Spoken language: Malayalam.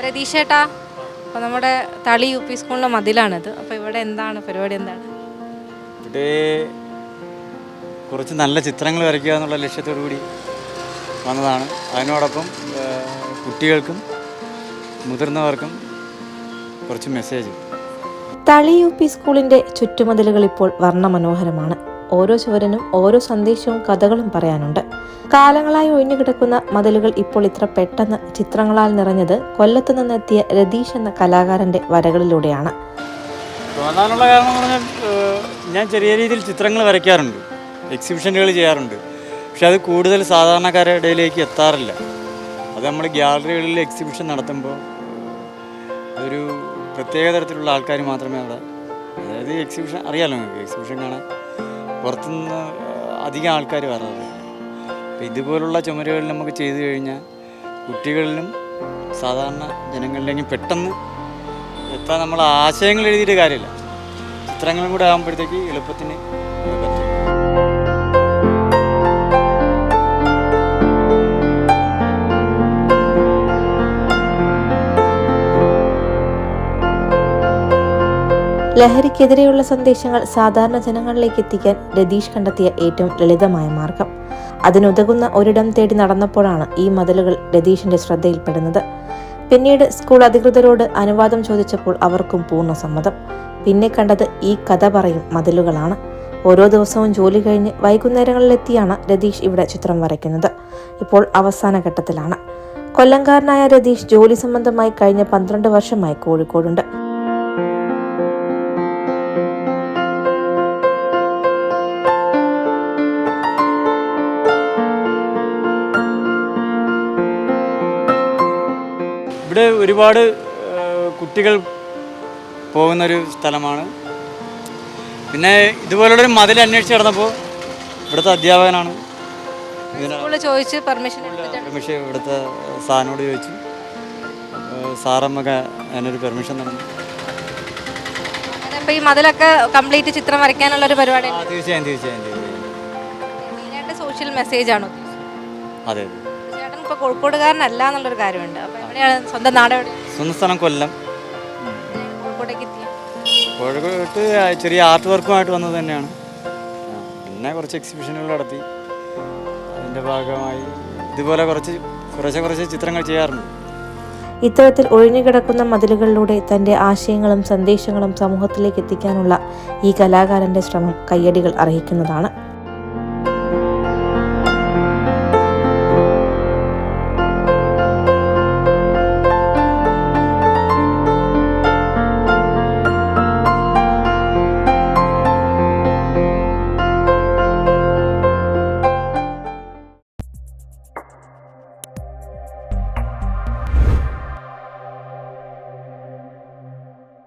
രതീഷേട്ടാ അപ്പോൾ നമ്മുടെ തളി യു പി സ്കൂളിന്റെ മതിലാണിത്. അപ്പോൾ ഇവിടെ എന്താണ്? പരിപാടി എന്താണ്? ഇവിടെ കുറച്ച് നല്ല ചിത്രങ്ങൾ വരയ്ക്കുക എന്നുള്ള ലക്ഷ്യത്തോടു കൂടി വന്നതാണ്. അതിനോടൊപ്പം കുട്ടികൾക്കും മുതിർന്നവർക്കും കുറച്ച് മെസ്സേജ് തളി യു പി സ്കൂളിന്റെ ചുറ്റുമതിലുകൾ ഇപ്പോൾ വർണമനോഹരമാണ്. ഓരോ ചുവരനും ഓരോ സന്ദേശവും കഥകളും പറയാനുണ്ട്. കാലങ്ങളായി ഒഴിഞ്ഞു കിടക്കുന്ന മതിലുകൾ ഇപ്പോൾ ഇത്ര പെട്ടെന്ന് ചിത്രങ്ങളാൽ നിറഞ്ഞത് കൊല്ലത്ത് നിന്നെത്തിയ രതീഷ് എന്ന കലാകാരന്റെ വരകളിലൂടെയാണ്. തോന്നാനുള്ള കാരണം പറഞ്ഞാൽ ഞാൻ ചെറിയ രീതിയിൽ ചിത്രങ്ങൾ വരയ്ക്കാറുണ്ട്. എക്സിബിഷനുകൾ ചെയ്യാറുണ്ട്. പക്ഷെ അത് കൂടുതൽ സാധാരണക്കാരുടെ ഇടയിലേക്ക് എത്താറില്ല. അത് നമ്മൾ ഗ്യാലറികളിൽ എക്സിബിഷൻ നടത്തുമ്പോൾ ഒരു പ്രത്യേക തരത്തിലുള്ള ആൾക്കാർ മാത്രമേ അവിടെ അതായത് എക്സിബിഷൻ അറിയാമല്ലോ നിങ്ങൾക്ക്? എക്സിബിഷൻ കാണാൻ പുറത്തുനിന്ന് അധികം ആൾക്കാർ വരാറില്ല. ഇതുപോലുള്ള ചുമരുകളിൽ നമുക്ക് ചെയ്തു കഴിഞ്ഞാൽ കുട്ടികളിലും സാധാരണ ജനങ്ങളിലേക്കും പെട്ടെന്ന് എത്താൻ നമ്മൾ ആശയങ്ങൾ എഴുതിയിട്ട് കാര്യമില്ല. ചിത്രങ്ങളും കൂടെ ആകുമ്പോഴത്തേക്ക് എളുപ്പത്തിന് ലഹരിക്കെതിരെയുള്ള സന്ദേശങ്ങൾ സാധാരണ ജനങ്ങളിലേക്ക് എത്തിക്കാൻ രതീഷ് കണ്ടെത്തിയ ഏറ്റവും ലളിതമായ മാർഗം. അതിനുതകുന്ന ഒരിടം തേടി നടന്നപ്പോഴാണ് ഈ മതിലുകൾ രതീഷിന്റെ ശ്രദ്ധയിൽപ്പെടുന്നത്. പിന്നീട് സ്കൂൾ അധികൃതരോട് അനുവാദം ചോദിച്ചപ്പോൾ അവർക്കും പൂർണ സമ്മതം പിന്നെ കണ്ടത് ഈ കഥ പറയും മതിലുകളാണ്. ഓരോ ദിവസവും ജോലി കഴിഞ്ഞ് വൈകുന്നേരങ്ങളിലെത്തിയാണ് രതീഷ് ഇവിടെ ചിത്രം വരയ്ക്കുന്നത്. ഇപ്പോൾ അവസാന ഘട്ടത്തിലാണ്. കൊല്ലംകാരനായ രതീഷ് ജോലി സംബന്ധമായി കഴിഞ്ഞ പന്ത്രണ്ട് വർഷമായി കോഴിക്കോടുണ്ട്. ഇവിടെ ഒരുപാട് കുട്ടികൾ പോകുന്നൊരു സ്ഥലമാണ്. പിന്നെ ഇതുപോലുള്ളൊരു മതിൽ അന്വേഷിച്ച് നടന്നപ്പോൾ ഇവിടുത്തെ അധ്യാപകനാണ്. ചോദിച്ച് പെർമിഷൻ പെർമിഷൻ ഇവിടുത്തെ സാറിനോട് ചോദിച്ചു. സാറമ്മൊക്കെ അതിനൊരു പെർമിഷൻ തന്നു. അപ്പോൾ ഈ മതിലൊക്കെ കംപ്ലീറ്റ് ചിത്രം വരയ്ക്കാനുള്ള ഒരു പരിപാടി തീർച്ചയായും തീർച്ചയായും തീർച്ചയായും. സോഷ്യൽ മെസ്സേജ് ആണ്? അതെ അതെ. ഇപ്പോൾ കോഴിക്കോടുകാരനല്ല എന്നുള്ളൊരു കാര്യമുണ്ട്. അപ്പോൾ എവിടെയാണ് സ്വന്തം നാട് എവിടെ സ്വന്തം സ്ഥലം കൊല്ലം. കോഴിക്കോട്ടേക്ക് കോഴിക്കോട്ട് ചെറിയ ആർട്ട് വർക്കുമായിട്ട് വന്നത് തന്നെയാണ്. പിന്നെ കുറച്ച് എക്സിബിഷനുകൾ നടത്തി. അതിന്റെ ഭാഗമായി ഇതുപോലെ കുറച്ച് കുറച്ച് കുറച്ച് ചിത്രങ്ങൾ ചെയ്യാറുണ്ട്. ഇത്തരത്തിൽ ഒഴിഞ്ഞുകിടക്കുന്ന മതിലുകളിലൂടെ തന്റെ ആശയങ്ങളും സന്ദേശങ്ങളും സമൂഹത്തിലേക്ക് എത്തിക്കാനുള്ള ഈ കലാകാരന്റെ ശ്രമം കയ്യടികൾ അർഹിക്കുന്നതാണ്.